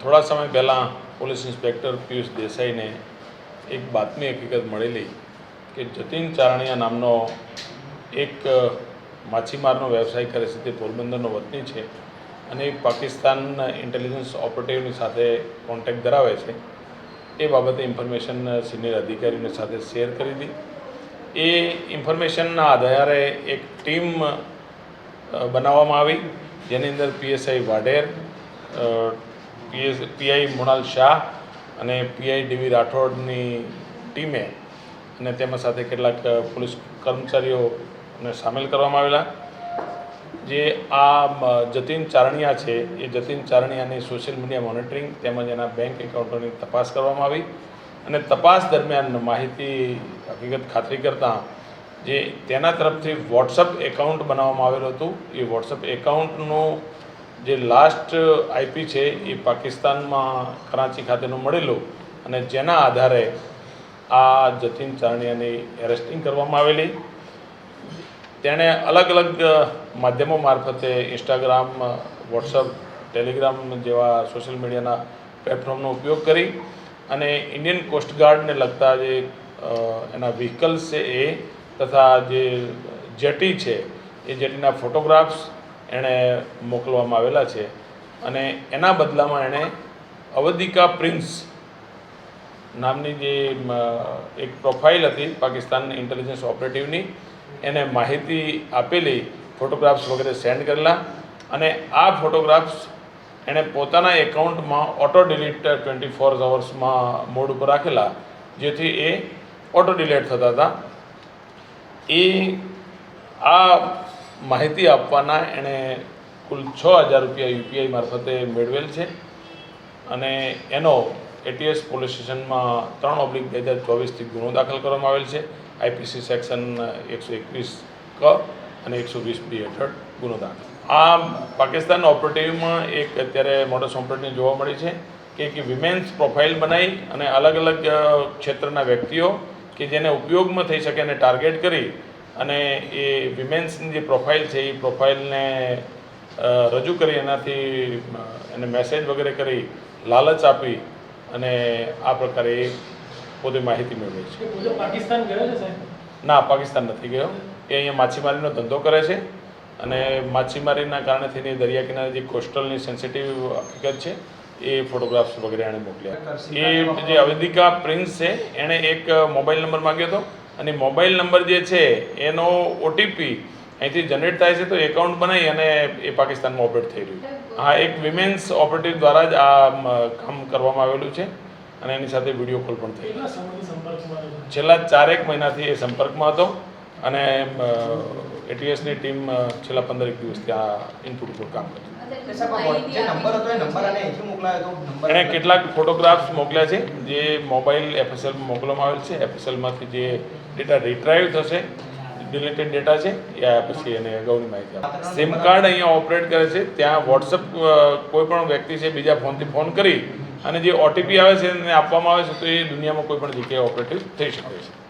થોડા સમય પહેલાં પોલીસ ઇન્સ્પેક્ટર પિયુષ દેસાઈને એક બાતમી હકીકત મળેલી કે જતીન ચારણિયા નામનો એક માછીમારનો વ્યવસાય કરે છે, તે પોરબંદરનો વતની છે અને પાકિસ્તાન ઇન્ટેલિજન્સ ઓપરેટિવની સાથે કોન્ટેક્ટ ધરાવે છે. એ બાબતે ઇન્ફોર્મેશન સિનિયર અધિકારીઓની સાથે શેર કરી હતી. એ ઇન્ફોર્મેશનના આધારે એક ટીમ બનાવવામાં આવી. જેની અંદર PSI Vadher PS, PI Mrunal Shah અને પીઆઈ ડીવી રાઠોડની ટીમે અને તેમાં સાથે કેટલાક પોલીસ કર્મચારીઓને સામેલ કરવામાં આવેલા. જે આ જતીન ચારણિયા છે, એ જતીન ચારણિયાની સોશિયલ મીડિયા મોનિટરિંગ તેમજ એના બેંક એકાઉન્ટોની તપાસ કરવામાં આવી. અને તપાસ દરમિયાન માહિતી હકીકત ખાતરી કરતાં જે તેના તરફથી વોટ્સઅપ એકાઉન્ટ બનાવવામાં આવેલું હતું. એ વોટ્સઅપ એકાઉન્ટનું જે લાસ્ટ આઈપી છે એ પાકિસ્તાનમાં કરાચી ખાતેનું મળેલું અને જેના આધારે આ જતીન ચારણિયાની એરેસ્ટિંગ કરવામાં આવેલી. તેણે અલગ અલગ માધ્યમો મારફતે ઇન્સ્ટાગ્રામ વોટ્સઅપ ટેલિગ્રામ જેવા સોશિયલ મીડિયાના પ્લેટફોર્મનો ઉપયોગ કરી અને ઇન્ડિયન કોસ્ટગાર્ડને લગતા જે એના વ્હીકલ્સ છે એ તથા જે જેટી છે, એ જેટીના ફોટોગ્રાફ્સ એણે મોકલવામાં આવેલા છે અને એના બદલામાં એણે અવધિકા પ્રિન્સ નામની જે એક પ્રોફાઇલ હતી પાકિસ્તાન ઇન્ટેલિજન્સ ઓપરેટિવની, એને માહિતી આપેલી, ફોટોગ્રાફ્સ વગેરે સેન્ડ કરેલા અને આ ફોટોગ્રાફ્સ એણે પોતાના એકાઉન્ટમાં ઓટો ડિલીટ ટ્વેન્ટી ફોર અવર્સમાં મોડ ઉપર રાખેલા, જેથી એ ઓટો ડિલીટ થતા હતા. એ આ માહિતી આપવાના એણે કુલ છ હજાર રૂપિયા યુપીઆઈ મારફતે મેળવેલ છે. અને એનો એટીએસ પોલીસ સ્ટેશનમાં ત્રણ ઓબ્લિક બે હજાર ચોવીસથી ગુનો દાખલ કરવામાં આવેલ છે. આઈપીસી સેક્શન એકસો એકવીસ ક અને એકસો વીસ બી હેઠળ ગુનો દાખલ. આ પાકિસ્તાન ઓપરેટિવમાં એક અત્યારે મોડસ ઓપરેટિવ જોવા મળી છે કે વિમેન્સ પ્રોફાઇલ બનાવી અને અલગ અલગ ક્ષેત્રના વ્યક્તિઓ કે જેને ઉપયોગમાં થઈ શકે એને ટાર્ગેટ કરી અને એ વિમેન્સની જે પ્રોફાઇલ છે એ પ્રોફાઇલને રજૂ કરી એનાથી એને મેસેજ વગેરે કરી લાલચ આપી અને આ પ્રકારે એ પોતે માહિતી મેળવે છે. પાકિસ્તાન ગયો છે ના પાકિસ્તાન નથી ગયો. એ અહીંયા માછીમારીનો ધંધો કરે છે અને માછીમારીના કારણે થઈને દરિયા કિનારે જે કોસ્ટલની સેન્સિટિવ હકીકત છે એ ફોટોગ્રાફ્સ વગેરે એણે મોકલ્યા. એ જે અવેદિકા પ્રિન્સ છે એણે એક મોબાઈલ નંબર માંગ્યો હતો. અને મોબાઈલ નંબર જે છે એનો ઓટીપી અહીંથી જનરેટ થાય છે તો એકાઉન્ટ બનાવી અને એ પાકિસ્તાનમાં ઓપરેટ થઈ રહ્યું. હા એક વિમેન્સ ઓપરેટિવ દ્વારા જ આ કામ કરવામાં આવેલું છે. અને એની સાથે વીડિયો કોલ પણ થઈ? છેલ્લા ચારેક મહિનાથી એ સંપર્કમાં હતો. અને એટીએસની ટીમ છેલ્લા છેલ્લા પંદરેક દિવસથી આ ઇનપુટ ઉપર કામ નંબર એણે કેટલાક ફોટોગ્રાફ્સ મોકલ્યા છે જે મોબાઈલ એફએસએલ મોકલવામાં આવેલ છે. એફએસએલમાંથી જે ડેટા રિટ્રાઈવ થશે ડિલેટેડ ડેટા છે એ આયા પછી એને અગાઉની માહિતી આપે. સિમ કાર્ડ અહીંયા ઓપરેટ કરે છે. ત્યાં વોટ્સઅપ કોઈ પણ વ્યક્તિ છે બીજા ફોનથી ફોન કરી અને જે ઓટીપી આવે છે એને આપવામાં આવે છે તો એ દુનિયામાં કોઈ પણ જગ્યાએ ઓપરેટિવ થઈ શકે છે.